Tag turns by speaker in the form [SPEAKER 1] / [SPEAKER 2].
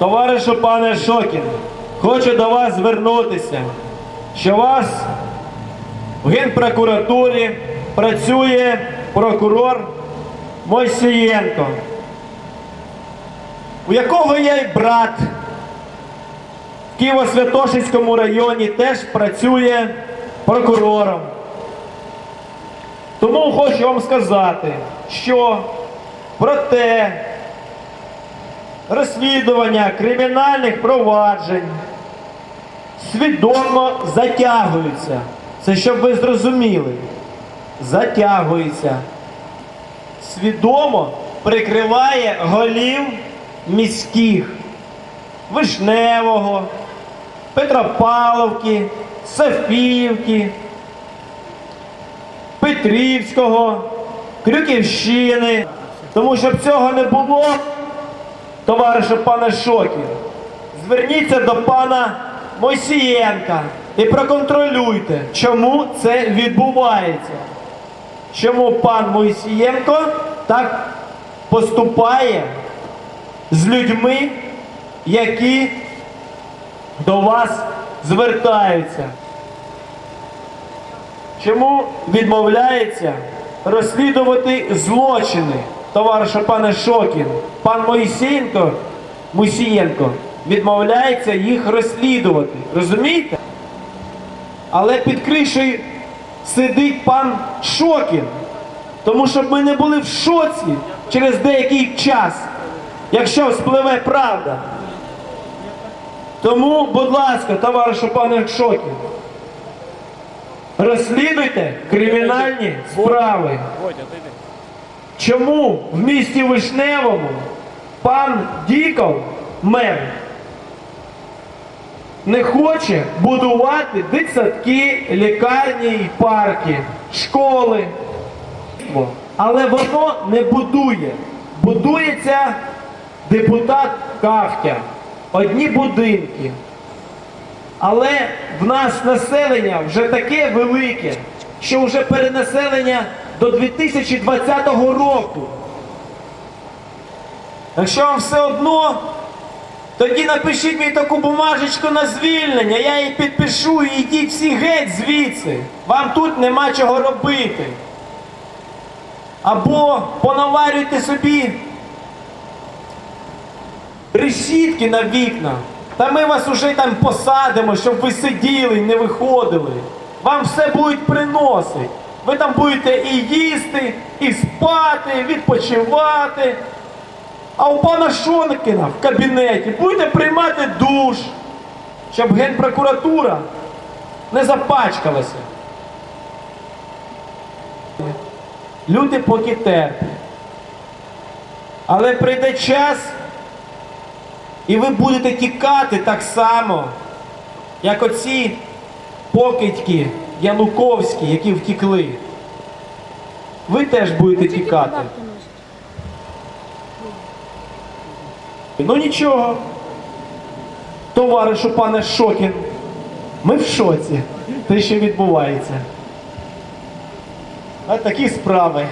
[SPEAKER 1] Товаришу пане Шокін, хочу до вас звернутися, що вас в Генпрокуратурі працює прокурор Мойсієнко, у якого є й брат. В Києво-Святошинському районі теж працює прокурором. Тому хочу вам сказати, що про те розслідування кримінальних проваджень свідомо затягуються. Це щоб ви зрозуміли. Затягується. Свідомо прикриває голів міських Вишневого, Петропавловки, Софіївки, Петрівського, Крюківщини. Тому щоб цього не було, товаришу пане Шокін, зверніться до пана Мойсієнка і проконтролюйте, чому це відбувається. Чому пан Мойсієнко так поступає з людьми, які до вас звертаються. Чому відмовляється розслідувати злочини, товариша пане Шокін? Пан Моїсієнко, Мусієнко відмовляється їх розслідувати. Розумієте? Але під кришею сидить пан Шокін. Тому щоб ми не були в шоці через деякий час, якщо спливе правда. Тому, будь ласка, товаришу пане Шокін, розслідуйте кримінальні справи. Чому в місті Вишневому пан Діков, мер, не хоче будувати дитсадки, лікарні і парки, школи? Але воно не будує. Будується депутат Кахтя. Одні будинки. Але в нас населення вже таке велике, що вже перенаселення до 2020 року. Якщо вам все одно, тоді напишіть мені таку бумажечку на звільнення, я її підпишу і йдіть всі геть звідси. Вам тут нема чого робити. Або понаварюйте собі решітки на вікна. Та ми вас уже там посадимо, щоб ви сиділи і не виходили. Вам все будуть приносити. Ви там будете і їсти, і спати, відпочивати. А у пана Шонкіна в кабінеті будете приймати душ, щоб Генпрокуратура не запачкалася. Люди поки терплять. Але прийде час, і ви будете тікати так само, як оці покидьки Януковські, які втікли. Ви теж будете тікати. Ну нічого. Товаришу пане Шокін, ми в шоці. Те, що відбувається. А такі справи.